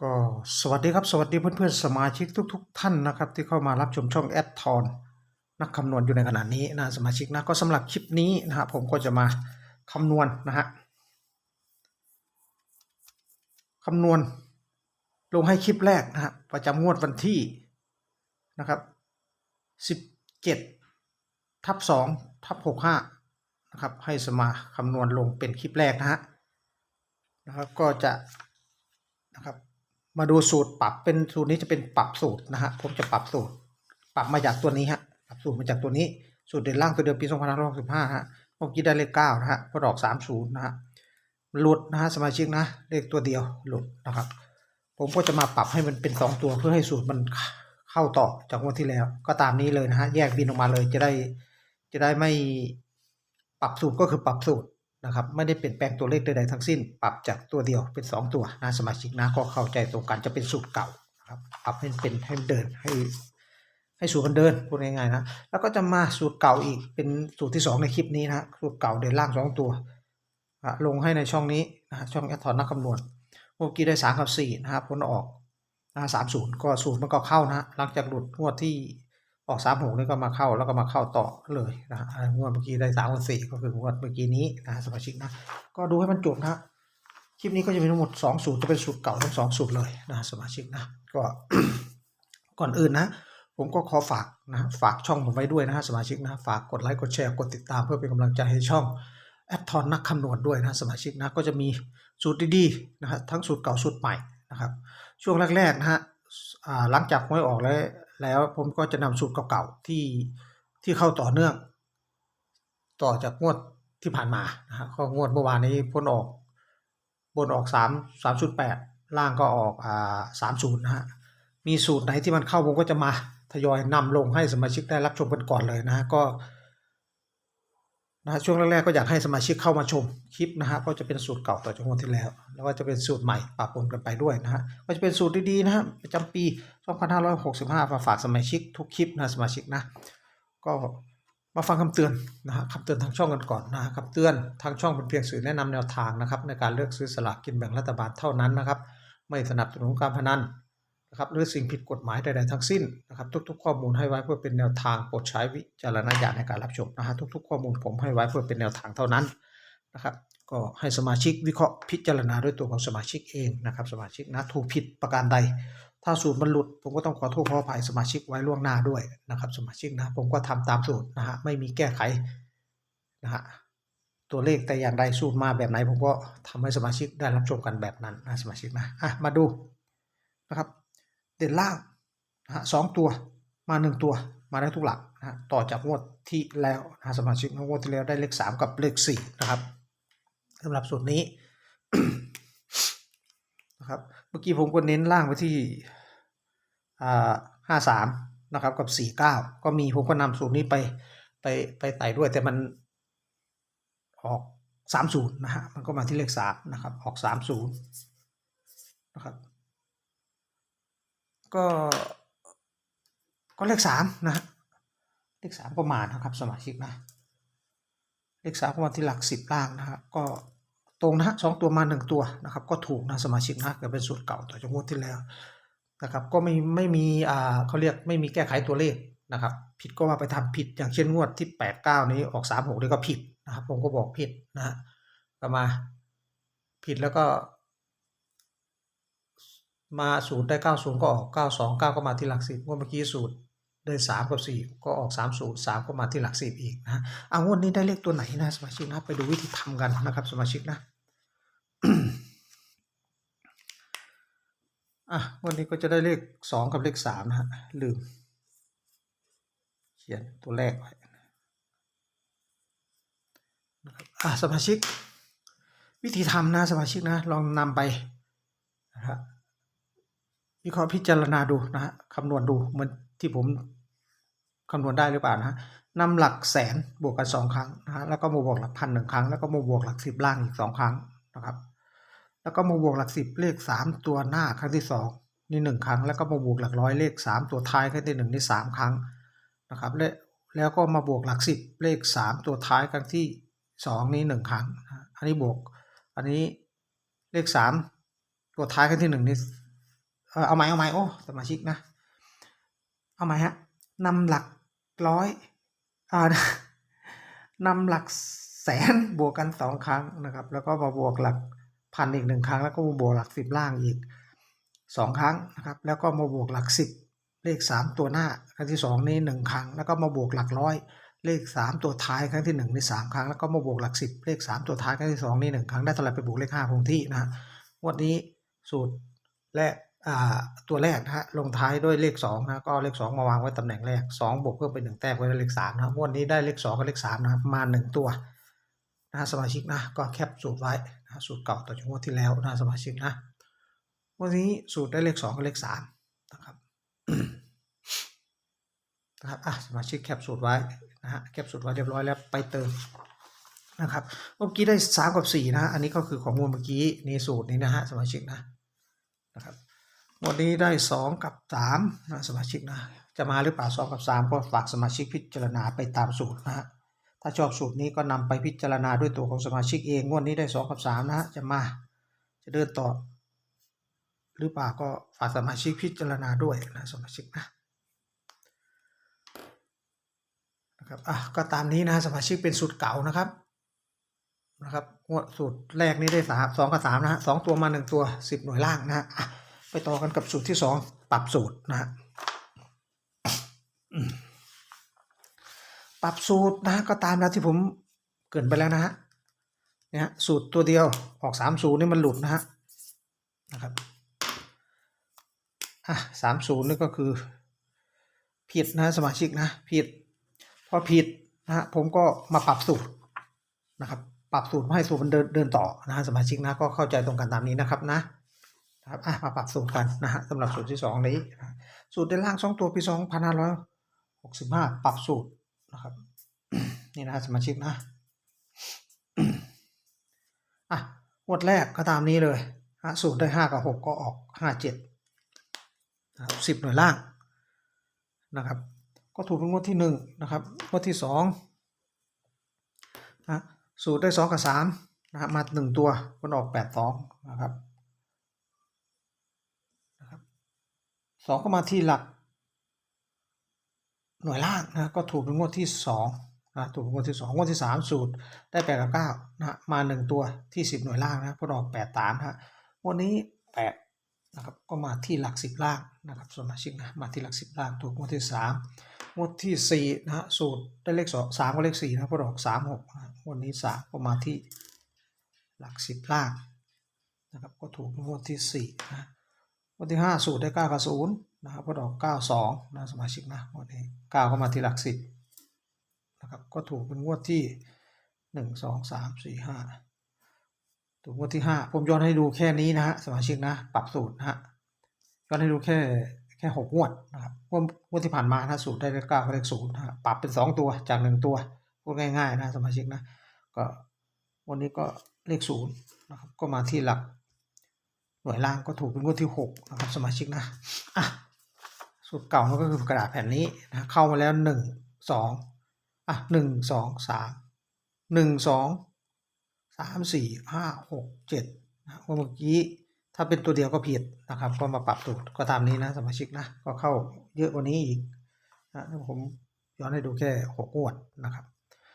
ก็สวัสดีครับสวัสดีเพื่อนๆสมาชิกทุก ๆ ท่านนะครับ ที่เข้ามารับชมช่องแอดทอนนักคำนวณอยู่ในขณะนี้นะสมาชิกนะก็สำหรับคลิปนี้นะฮะผมก็จะมาคำนวณนะฮะคำนวณลงให้คลิปแรกนะฮะประจำงวดวันที่นะครับสิบเจ็ดทับสองทับหกห้านะครับให้สมาคำนวณลงเป็นคลิปแรกนะฮะนะครับก็จะนะครับ มาดูสูตรปรับเป็นสูตรนี้จะเป็นปรับสูตรนะฮะผมจะปรับสูตร ปรับมาจากตัวนี้ฮะปรับสูตรมาจากตัวนี้สูตรเด่นล่างตัวเดิมปี2565ฮะเมื่อกี้ได้เลข9นะฮะพอดอก30นย์นะฮะหลุดนะฮะสมาชิกนะเลขตัวเดียวหลุดนะครับ ผมก็จะมาปรับให้มันเป็น2ตัวเพื่อให้สูตรมันเข้าต่อจากงวดที่แล้ว ก็ตามนี้เลยนะฮะแยกบินออกมาเลยจะได้จะได้ไม่ปรับสูตรก็คือปรับสูตร นะครับไม่ได้เปลี่ยนแปลงตัวเลขใดๆทั้งสิ้น ปรับจากตัวเดียวเป็น 2 ตัวนะสมาชิกนะก็เข้าใจตรงกันจะเป็นสูตรเก่านะครับปรับให้เป็นให้เดินให้ให้สูตรมันเดินพูดง่ายๆนะแล้วก็จะมาสูตรเก่าอีกเป็นสูตรที่ 2 ในคลิปนี้นะสูตรเก่าเดินล่าง 2 ตัวลงให้ในช่องนี้นะช่องแอดทอนนักคำนวณเมื่อกี้ได้3กับ4นะครับผลออกนะสามศูนย์ก็สูตรมันก็เข้านะหลังจากหลุดงวดที่ ออกสามหกนี่ก็มาเข้าแล้วก็มาเข้าต่อเลยนะงวดเมื่อกี้ได้สามกับสี่ก็คืองวดเมื่อกี้นี้นะสมาชิกนะ ก็ดูให้มันจบนะคลิปนี้ก็จะมีทั้งหมด2สูตรจะเป็นสูตรเก่าทั้งสองสูตรเลยนะสมาชิกนะ ก็ก่อนอื่นนะ ผมก็ขอฝากนะ ฝากช่องผมไว้ด้วยนะฮะสมาชิกนะ ฝากกดไลค์กดแชร์กดติดตามเพื่อเป็นกำลังใจให้ช่องแอดทอนนักคำนวณด้วยนะสมาชิกนะก็จะมีสูตรดีๆนะฮะทั้งสูตรเก่าสูตรใหม่นะครับ ช่วงแรกๆนะฮะหลังจากหวยออกแล้ว แล้วผมก็จะนำสูตรเก่าๆที่ที่เข้าต่อเนื่อง ต่อจากงวดที่ผ่านมานะฮะก็งวดเมื่อวานนี้พ้นออกบนออกสามสามชุดแปดล่างก็ออกอ่าสามศูนย์นะฮะมีสูตรไหนที่มันเข้าผมก็จะมาทยอยนำลงให้สมาชิกได้รับชมกันก่อนเลยนะฮะก็ นะช่วงแรกๆก็อยากให้สมาชิกเข้ามาชมคลิปนะฮะก็จะเป็นสูตรเก่าต่อจากงวดที่แล้ว แล้วก็จะเป็นสูตรใหม่ปรับปรุงกันไปด้วยนะฮะก็จะเป็นสูตรดีๆนะฮะประจำปี 2565ฝากฝากสมาชิกทุกคลิปนะสมาชิกนะ ก็มาฟังคำเตือนนะฮะคำเตือนทางช่องกันก่อนนะฮะคำเตือนทางช่องเป็นเพียงสื่อแนะนำแนวทางนะครับในการเลือกซื้อสลากกินแบ่งรัฐบาลเท่านั้นนะครับ ไม่สนับสนุนการพนัน นะครับหรือสิ่งผิดกฎหมายใดๆทั้งสิ้นนะครับ ทุก ๆ ข้อมูลให้ไว้เพื่อเป็นแนวทางโปรดใช้วิจารณญาณในการรับชมนะฮะทุก ๆ ข้อมูลผมให้ไว้เพื่อเป็นแนวทางเท่านั้นนะครับก็ให้สมาชิกวิเคราะห์พิจารณาด้วยตัวของสมาชิกเองนะครับสมาชิกนะถูกผิดประการใด ถ้าสูตรมันหลุดผมก็ต้องขอโทษขออภัยสมาชิกไว้ล่วงหน้าด้วยนะครับ สมาชิกนะผมก็ทำตามสูตรนะฮะไม่มีแก้ไขนะฮะตัวเลขแต่อย่างใดสูตรมาแบบไหน ผมก็ทำให้สมาชิกได้รับชมกันแบบนั้นนะสมาชิกนะอะมาดูนะครับ เด่นล่างนะฮะสองตัวมาหนึ่งตัวมาได้ทุกหลักนะฮะต่อจากงวดที่แล้วนะสมาชิกงวดที่แล้วได้เลขสามกับเลขสี่นะครับสำหรับสูตรนี้นะครับเมื่อกี้ผมก็เน้นล่างไปที่ห้าสามนะครับกับสี่เก้าก็มีผมก็นำสูตรนี้ไปไปไปไต่ด้วยแต่มันออกสามศูนย์นะฮะมันก็มาที่เลขสามนะครับออกสามศูนย์นะครับ ก็ก็เลขสามนะเลขสามก็มานะครับสมาชิกนะเลขสามก็มาที่หลักสิบล่างนะฮะก็ตรงนะฮะสองตัวมาหนึ่งตัวนะครับ ก็ถูกนะสมาชิกนะเกิดเป็นสูตรเก่าต่อจากงวดที่แล้วนะครับ ก็ไม่ไม่มีอ่าเขาเรียกไม่มีแก้ไขตัวเลขนะครับ ผิดก็ว่าไปทำผิดอย่างเช่นงวดที่แปดเก้านี้ออกสามหกนี่ก็ผิดนะครับ ผมก็บอกผิดนะฮะก็มาผิดแล้วก็ มาศูนย์ได้เก้าศูนย์ก็ออกเก้าสองเก้าก็มาที่หลักสิบงวดเมื่อกี้สูตรได้สามกับสี่ก็ออกสามศูนย์สามก็มาที่หลักสิบอีกนะเอางวดนี้ได้เลขตัวไหนนะสมาชิกนะไปดูวิธีทำกันนะครับสมาชิกนะอะวันนี้ก็จะได้เลขสองกับเลขสามนะฮะลืม เขียนตัวแรกไว้นะครับอะสมาชิก วิธีทำนะสมาชิกนะ ลองนำไปนะครับ วิเคราะห์พิจารณาดูนะฮะคำนวณดูเหมันที่ผมคำนวณได้หรือเปล่านะฮะนำหลักแสนบวกกันสองครั้งนะฮะแล้วก็มาบวกหลักพันหนึ่งครั้ง แล้วก็มาบวกหลักสิบล่างอีกสองครั้งนะครับแล้วก็มาบวกหลักสิบเลขสามตัวหน้าครั้งที่สองนี่หนึ่งครั้ง แล้วก็มาบวกหลักร้อยเลขสามตัวท้ายครั้งที่หนึ่งนี่สามครั้งนะครับและแล้วก็มาบวกหลักสิบเลขสามตัวท้ายครั้งที่สองนี่หนึ่งครั้ง อันนี้บวก อันนี้เลขสามตัวท้ายครั้งที่หนึ่งนี่ เออเอาไหมเอาไหมโอ้สมาชิกนะ เอาไหมฮะนำหลักร้อยอ่านำหลักแสนบวกกันสองครั้งนะครับ แล้วก็มาบวกหลักพันอีกหนึ่งครั้ง แล้วก็มาบวกหลักสิบล่างอีกสองครั้งนะครับ แล้วก็มาบวกหลักสิบเลขสามตัวหน้าครั้งที่สองนี่หนึ่งครั้ง แล้วก็มาบวกหลักร้อยเลขสามตัวท้ายครั้งที่หนึ่งนี่สามครั้ง แล้วก็มาบวกหลักสิบเลขสามตัวท้ายครั้งที่สองนี่หนึ่งครั้งได้เท่าไหร่ไปบวกเลขห้าคงที่นะฮะวันนี้สูตรแรก ตัวแรกนะฮะลงท้ายด้วยเลขสองนะก็เลขสองมาวางไว้ตำแหน่งแรกสองบวกเพิ่มไปหนึ่งแต้มได้เลขสามนะวันนี้ได้เลขสองกับเลขสามนะครับมาหนึ่งตัวนะฮะสมาชิกนะก็แคปสูตรไว้นะสูตรเก่าต่อจากงวดที่แล้วนะสมาชิกนะวันนี้สูตรได้เลขสองกับเลขสามนะครับนะครับอะสมาชิกแคปสูตรไว้นะฮะแคปสูตรไว้เรียบร้อยแล้วไปเติมนะครับเมื่อกี้ได้สามกับสี่นะฮะอันนี้ก็คือของมูลเมื่อกี้นี่สูตรนี้นะฮะสมาชิกนะนะครับ วันนี้ได้สองกับสามนะสมาชิกนะจะมาหรือเปล่าสองกับสามก็ฝากสมาชิกพิจารณาไปตามสูตรนะฮะถ้าชอบสูตรนี้ก็นำไปพิจารณาด้วยตัวของสมาชิกเองงวดนี้ได้สองกับสามนะฮะจะมาจะเดินต่อ หรือเปล่าก็ฝากสมาชิกพิจารณาด้วยนะสมาชิกนะนะครับอะก็ตามนี้นะสมาชิกเป็นสูตรเก่านะครับนะครับงวดสูตรแรกนี้ได้สามสองกับสามนะฮะสองตัวมาหนึ่งตัวสิบหน่วยล่างนะฮะ ไปต่อกันกับสูตรที่สองปรับสูตรนะฮะปรับสูตรนะก็ตามแล้วที่ผมเกินไปแล้วนะฮะเนี่ยสูตรตัวเดียวออกสามศูนย์นี่มันหลุดนะฮะนะครับอะสามศูนย์นี่ก็คือ ผิดนะสมาชิกนะผิดพอผิดนะฮะผมก็มาปรับสูตรนะครับ ปรับสูตรให้สูตรมันเดินเดินต่อนะฮะสมาชิกนะก็เข้าใจตรงกันตามนี้นะครับนะ นะครับอะมาปรับสูตรกันนะฮะสำหรับสูตรที่สองนี้ สูตรด้านล่างสองตัวปีสองพันห้าร้อยหกสิบห้าปรับสูตรนะครับนี่นะสมาชิกนะอะงวดแรกก็ตามนี้เลยฮะสูตรได้ห้ากับหกก็ออกห้าเจ็ดสิบหน่วยล่างนะครับ ก็ถูกเป็นงวดที่หนึ่งนะครับงวดที่สองนะสูตรได้สองกับสามนะครับมาหนึ่งตัวมันออกแปดสองนะครับ สองก็มาที่หลัก หน่วยล่างนะก็ถูกเป็นงวดที่สองนะถูกเป็นงวดที่สองงวดที่สามสูตรได้แปดกับเก้านะมาหนึ่งตัวที่สิบหน่วยล่างนะก็ออกแปดสามฮะวันนี้แปดนะครับก็มาที่หลักสิบล่างนะครับสมาชิกนะมาที่หลักสิบล่างถูกงวดที่สามงวดที่สี่นะฮะสูตรได้เลขสองสามกับเลขสี่นะก็ออกสามหกวันนี้สามก็มาที่หลักสิบล่างนะครับก็ถูกงวดที่สี่นะ วันที่ห้าสูตรได้เก้ากับศูนย์นะครับก็ดอกเก้าสองนะสมาชิกนะวันนี้เก้าเข้ามาที่หลักสิบนะครับก็ถูกเป็นงวดที่หนึ่งสองสามสี่ห้าถูกงวดที่ห้าผมย้อนให้ดูแค่นี้นะฮะสมาชิกนะปรับสูตรนะฮะย้อนให้ดูแค่แค่หกงวดนะครับงวดงวดที่ผ่านมานะสูตรได้เลขเก้ากับเลขศูนย์นะปรับเป็นสองตัวจากหนึ่งตัวพูดง่ายๆนะสมาชิกนะก็วันนี้ก็เลขศูนย์นะครับก็มาที่หลัก หน่วยล่างก็ถูกเป็นงวดที่หกนะครับสมาชิกนะอะสูตรเก่ามันก็คือกระดาษแผ่นนี้นะเข้ามาแล้วหนึ่งสองอะหนึ่งสองสามหนึ่งสองสามสี่ห้าหกเจ็ดนะเมื่อกี้ถ้าเป็นตัวเดียวก็ผิดนะครับ ก็มาปรับสูตรก็ตามนี้นะสมาชิกนะก็เข้าเยอะกว่านี้อีกนะผมย้อนให้ดูแค่หกงวดนะครับ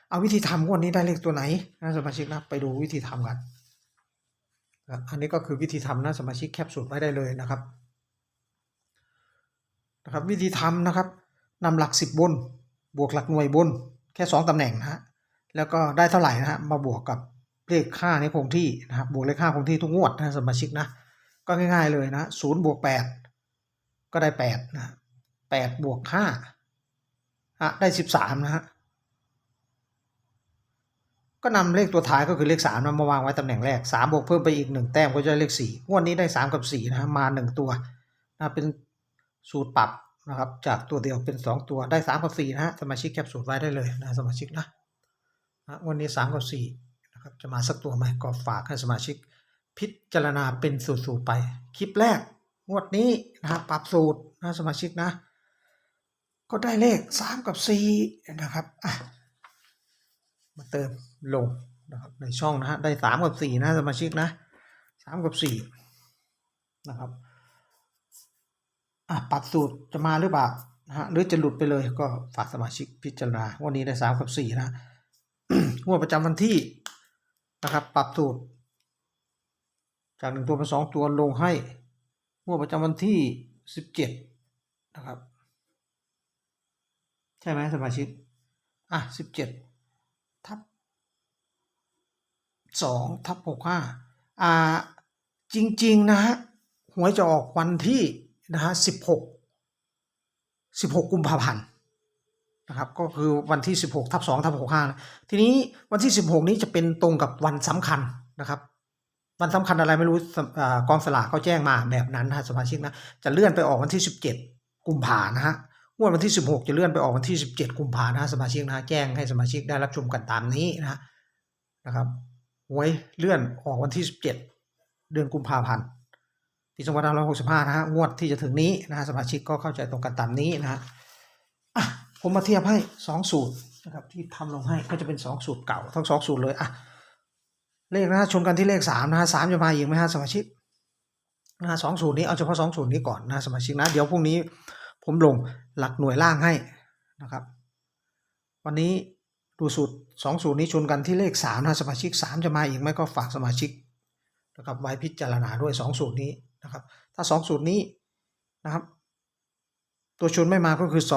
เอาวิธีทำงวดนี้ได้เลขตัวไหนนะสมาชิกนะไปดูวิธีทำกัน อันนี้ก็คือวิธีทำนะสมาชิกแคปสูตรไว้ได้เลยนะครับนะครับวิธีทำนะครับนำหลักสิบบน บวกหลักหน่วยบนแค่สองตำแหน่งนะฮะแล้วก็ได้เท่าไหร่นะฮะมาบวกกับเลขค่าในคงที่นะครับบวกเลขค่าคงที่ทุกงวดนะสมาชิกนะก็ง่ายๆเลยนะศูนย์บวกแปดก็ได้แปดนะแปดบวกห้าอะได้สิบสามนะฮะ ก็นำเลขตัวท้ายก็คือเลขสามมาวางไว้ตำแหน่งแรกสามบวกเพิ่มไปอีกหนึ่งแต้มก็จะเลขสี่งวดนี้ได้สามกับสี่นะฮะมาหนึ่งตัวนะเป็นสูตรปรับนะครับจากตัวเดียวเป็นสองตัวได้สามกับสี่นะฮะสมาชิกแคปสูตรไว้ได้เลยนะสมาชิกนะนะวันนี้สามกับสี่นะครับจะมาสักตัวไหมก็ฝากให้สมาชิก พิจารณาเป็นสูตรไป คลิปแรก งวดนี้นะครับปรับสูตรนะสมาชิกนะ ก็ได้เลขสามกับสี่นะครับอะ มาเติมลงนะครับในช่องนะฮะได้สามกับสี่นะสมาชิกนะสามกับสี่นะครับอะปรับสูตรจะมาหรือเปล่านะฮะหรือจะหลุดไปเลยก็ฝากสมาชิกพิจารณาวันนี้ได้สามกับสี่นะงวดประจำวันที่นะครับ ปรับสูตร จากหนึ่งตัวเป็นสองตัวลงให้งวดประจำวันที่สิบเจ็ดนะครับ ใช่ไหมสมาชิก อะสิบเจ็ด สองทับ65อ่าจริง ๆ นะฮะหวยจะออกวันที่นะฮะสิบหกสิบหกกุมภาพันธ์นะครับก็คือวันที่สิบหกทับสองทับหกห้าทีนี้วันที่สิบหกนี้จะเป็นตรงกับวันสำคัญนะครับวันสำคัญอะไรไม่รู้กองสลากเขาแจ้งมาแบบนั้นนะสมาชิกนะจะเลื่อนไปออกวันที่สิบเจ็ดกุมภานะฮะงวดวันที่ 16 จะเลื่อนไปออกวันที่ 17 กุมภานะสมาชิกนะแจ้งให้สมาชิกได้รับชมกันตามนี้นะนะครับ หวยเลื่อนออกวันที่สิบเจ็ดเดือนกุมภาพันธ์ปี2565นะฮะงวดที่จะถึงนี้นะฮะสมาชิกก็เข้าใจตรงกันตามนี้นะฮะผมมาเทียบให้2สูตรนะครับที่ทำลงให้ก็จะเป็น2สูตรเก่าทั้ง2สูตรเลยอะเลขนะฮะชนกันที่เลข3นะฮะ3จะมาอีกไหมฮะสมาชิกนะฮะสองสูตรนี้เอาเฉพาะ2สูตรนี้ก่อนนะสมาชิกนะ เดี๋ยวพรุ่งนี้ผมลงหลักหน่วยล่างให้นะครับ วันนี้ ดูสูตร2สูตรนี้ชนกันที่เลข3นะสมาชิก3จะมาอีกไหมก็ฝากสมาชิกนะครับไว้พิจารณาด้วย2สูตรนี้นะครับ ถ้า2สูตรนี้นะครับ ตัวชนไม่มาก็คือ2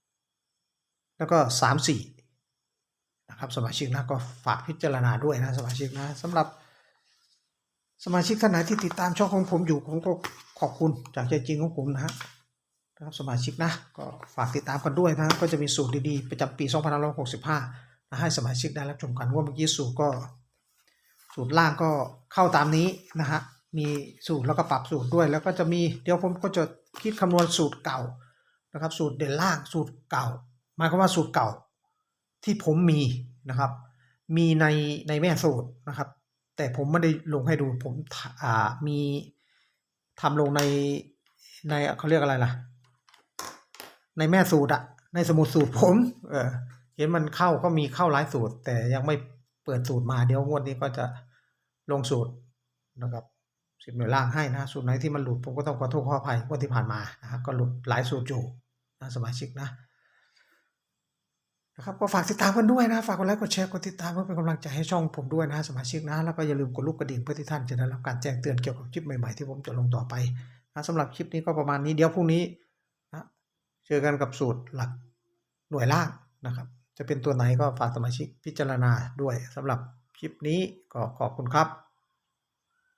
4แล้วก็3 4นะครับสมาชิกนะก็ฝากพิจารณาด้วยนะสมาชิกนะสำหรับสมาชิกท่านไหนที่ติดตามช่องของผมอยู่ผมก็ขอบคุณจากใจจริงของผมนะฮะ นะครับสมาชิกนะก็ฝากติดตามกันด้วยนะก็จะมีสูตรดีๆประจำปี2565นะให้สมาชิกได้รับชมกันว่าเมื่อกี้สูตรก็ สูตรล่างก็เข้าตามนี้นะฮะมีสูตรแล้วก็ปรับสูตรด้วย แล้วก็จะมีเดี๋ยวผมก็จะคิดคำนวณสูตรเก่านะครับ สูตรเด่นล่างสูตรเก่าหมายความว่าสูตรเก่าที่ผมมีนะครับ มีในในแม่สูตรนะครับ แต่ผมไม่ได้ลงให้ดูผมอ่ามีทำลงในในเขาเรียกอะไรล่ะ ในแม่สูตรอะในสมุดสูตรผม เออ เห็นมันเข้าก็มีเข้าหลายสูตร แต่ยังไม่เปิดสูตรมาเดี๋ยวงวดนี้ก็จะลงสูตรนะครับสิบหน่วยล่างให้นะสูตรไหนที่มันหลุดผมก็ต้องขอโทษขออภัยงวดที่ผ่านมานะครับก็หลุดหลายสูตรอยู่นะสมาชิกนะนะครับก็ฝากติดตามกันด้วยนะ ฝากกดไลค์กดแชร์กดติดตามเพื่อเป็นกำลังใจให้ช่องผมด้วยนะสมาชิกนะ แล้วก็อย่าลืมกดลูกกระดิ่งเพื่อที่ท่านจะได้รับการแจ้งเตือนเกี่ยวกับคลิปใหม่ๆที่ผมจะลงต่อไปนะสำหรับคลิปนี้ก็ประมาณนี้เดี๋ยวพรุ่งนี้ เจอกันกับสูตรหลักหน่วยล่างนะครับ จะเป็นตัวไหนก็ฝากสมาชิกพิจารณาด้วยสำหรับคลิปนี้ก็ขอบคุณครับ